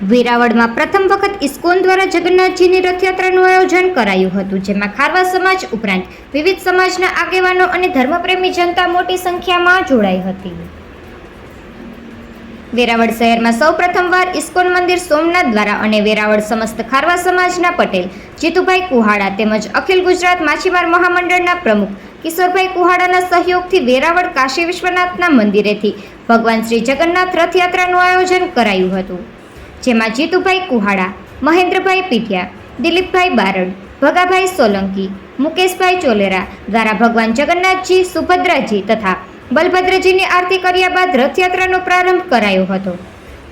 વેરાવળમાં પ્રથમ વખત ઇસ્કોન દ્વારા જગન્નાથજીની રથયાત્રાનું આયોજન કરાયું હતું, જેમાં ખારવા સમાજ ઉપરાંત વિવિધ સમાજના આગેવાનો અને ધર્મપ્રેમી જનતા મોટી સંખ્યામાં જોડાઈ હતી. વેરાવળ શહેરમાં સૌ પ્રથમવાર ઇસ્કોન મંદિર સોમનાથ દ્વારા અને વેરાવળ સમસ્ત ખારવા સમાજના પટેલ, જીતુભાઈ કુહાડા તેમજ અખિલ ગુજરાત માછીમાર મહામંડળના પ્રમુખ કિશોરભાઈ કુહાડાના સહયોગથી વેરાવળ કાશી વિશ્વનાથના મંદિરેથી ભગવાન શ્રી જગન્નાથ રથયાત્રાનું આયોજન કરાયું હતું. જેમાં જીતુભાઈ કુહાડા, મહેન્દ્રભાઈ પીઠિયા, દિલીપભાઈ બારડ, ભગાભાઈ સોલંકી, મુકેશભાઈ ચોલેરા દ્વારા ભગવાન જગન્નાથજી, સુભદ્રાજી તથા બલભદ્રજીની આરતી કર્યા બાદ રથયાત્રાનો પ્રારંભ કરાયો હતો,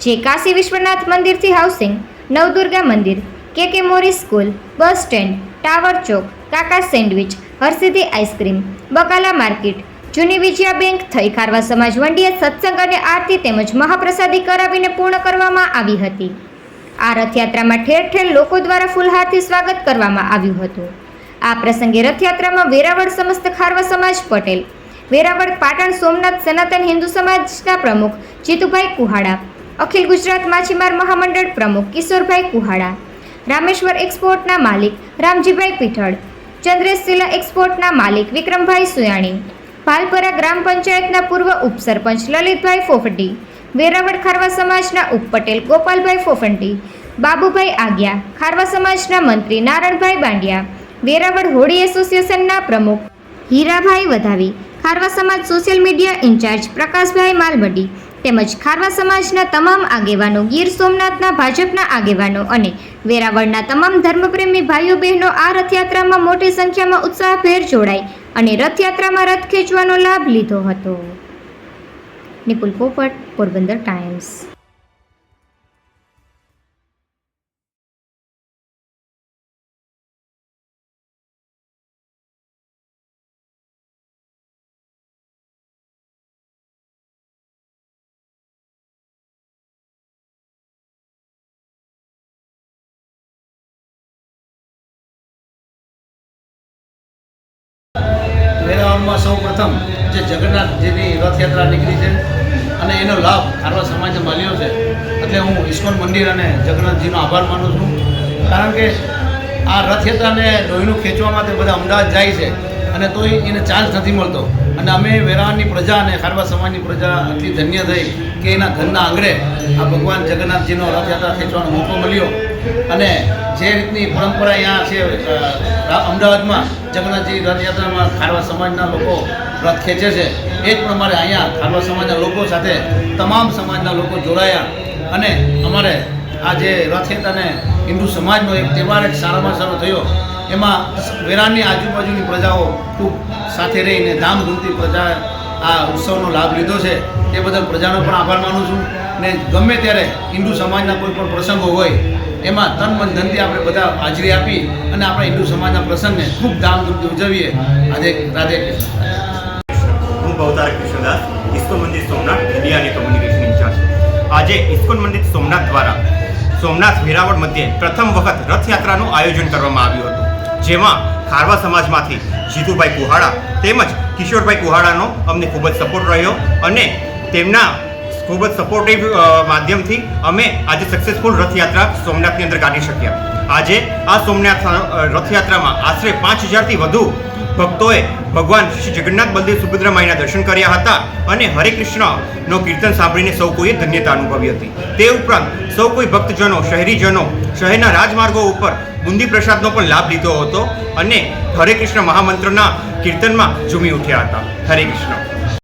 જે કાશી વિશ્વનાથ મંદિરથી હાઉસિંગ, નવદુર્ગા મંદિર K K Mori school, bus stand, tower ચોક, Kaka sandwich, Harsiddhi ice cream, Bakala market જૂની વિજયા બેંક, થઈ ખારવા સમાજ વંડીએ સત્સંગ અને આરતી તેમજ મહાપ્રસાદી કરાવીને પૂર્ણ કરવામાં આવી હતી. આ રથયાત્રામાં ઠેર ઠેર લોકો દ્વારા ફૂલહારથી સ્વાગત કરવામાં આવ્યું હતું. આ પ્રસંગે રથયાત્રામાં વેરાવળ સમસ્ત ખારવા સમાજ પટેલ, વેરાવળ પાટણ સોમનાથ સનાતન હિન્દુ સમાજના પ્રમુખ જીતુભાઈ કુહાડા, અખિલ ગુજરાત માછીમાર મહામંડળ પ્રમુખ કિશોરભાઈ કુહાડા, રામેશ્વર એક્સપોર્ટના માલિક રામજીભાઈ પીઠળ, ચંદ્રેશ એક્સપોર્ટના માલિક વિક્રમભાઈ સુયાણી ભાલપરા ગ્રામ પંચાયતના પૂર્વ ઉપસરપંચ લલિતભાઈ ફોફટી વેરાવળ ખારવા સમાજના ઉપપટેલ ગોપાલભાઈ ફોફંટી બાબુભાઈ આગિયા, ખારવા સમાજના મંત્રી નારણભાઈ બાંડિયા, વેરાવળ હોળી એસોસિએશનના પ્રમુખ હીરાભાઈ વધાવી, ખારવા સમાજ social media incharge Prakashbhai Malamdi તેમજ ખારવા સમાજના તમામ આગેવાનો ગીર સોમનાથના ભાજપના આગેવાનો અને વેરાવળના તમામ ધર્મપ્રેમી ભાઈઓ બહેનો આ રથયાત્રામાં મોટી સંખ્યામાં ઉત્સાહભેર જોડાઈ અને રથયાત્રામાં રથ ખેંચવાનો લાભ લીધો હતો. નિપુલ પોપટ પોરબંદર ટાઈમ્સ. વેરાવળમાં સૌ પ્રથમ જે જગન્નાથજીની રથયાત્રા નીકળી છે અને એનો લાભ ખારવા સમાજે મળ્યો છે. એટલે હું ઇસ્કોન મંદિર અને જગન્નાથજીનો આભાર માનું છું. કારણ કે આ રથયાત્રાને લોહીનું ખેંચવા માટે બધા અમદાવાદ જાય છે અને તોય એને ચાન્સ નથી મળતો. અને અમે વેરાવળની પ્રજા અને ખારવા સમાજની પ્રજા અતિ ધન્ય થઈ કે એના ઘરના આંગણે આ ભગવાન જગન્નાથજીનો રથયાત્રા ખેંચવાનો મોકો મળ્યો. અને જે રીતની પરંપરા અહીંયા છે અમદાવાદમાં જગન્નાથજી રથયાત્રામાં ખારવા સમાજના લોકો રથ ખેંચે છે, એ જ પ્રમાણે અહીંયા ખારવા સમાજના લોકો સાથે તમામ સમાજના લોકો જોડાયા અને અમારે આ જે રથયાત્રાને હિન્દુ સમાજનો એક તહેવાર જ સારામાં સારો થયો. એમાં વેરાની આજુબાજુની પ્રજાઓ ખૂબ સાથે રહીને ધામધૂમથી પ્રજા આ ઉત્સવનો લાભ લીધો છે. તે બદલ પ્રજાનો પણ આભાર માનું છું. ને ગમે ત્યારે હિન્દુ સમાજના કોઈ પણ પ્રસંગો હોય, એમાં તન મન ધનથી આપણે બધા હાજરી આપી અને આપણા હિન્દુ સમાજના પ્રસંગને ખૂબ ધામધૂમથી ઉજવીએ. આજે રાધે હું ભવતારક કૃષ્ણદાસ ઇસ્કોન મંદિર સોમનાથ મીડિયા અને કમ્યુનિકેશન ઇન્ચાર્જ. આજે ઇસ્કોન મંદિર સોમનાથ દ્વારા સોમનાથ વેરાવળ મધ્યે પ્રથમ વખત રથયાત્રાનું આયોજન કરવામાં આવ્યું હતું, જેમાં ખારવા સમાજમાંથી જીતુભાઈ કુહાડા તેમજ કિશોરભાઈ કુહાડાનો અમને ખૂબ જ સપોર્ટ રહ્યો અને તેમના ખૂબ જ સપોર્ટિવ માધ્યમથી અમે આજે સક્સેસફુલ રથયાત્રા સોમનાથની અંદર કાઢી શક્યા આજે આ સોમનાથ રથયાત્રામાં આશરે પાંચ હજારથી વધુ ભક્તોએ ભગવાન શ્રી જગન્નાથ બલદેવ સુભદ્રા માઈના દર્શન કર્યા હતા અને હરે કૃષ્ણનો કીર્તન સાંભળીને સૌ કોઈએ ધન્યતા અનુભવી હતી. તે ઉપરાંત સૌ કોઈ ભક્તજનો, શહેરીજનો, શહેરના રાજમાર્ગો ઉપર બુંદી પ્રસાદનો પણ લાભ લીધો હતો અને હરે કૃષ્ણ મહામંત્રના કીર્તનમાં ઝૂમી ઉઠ્યા હતા. હરે કૃષ્ણ.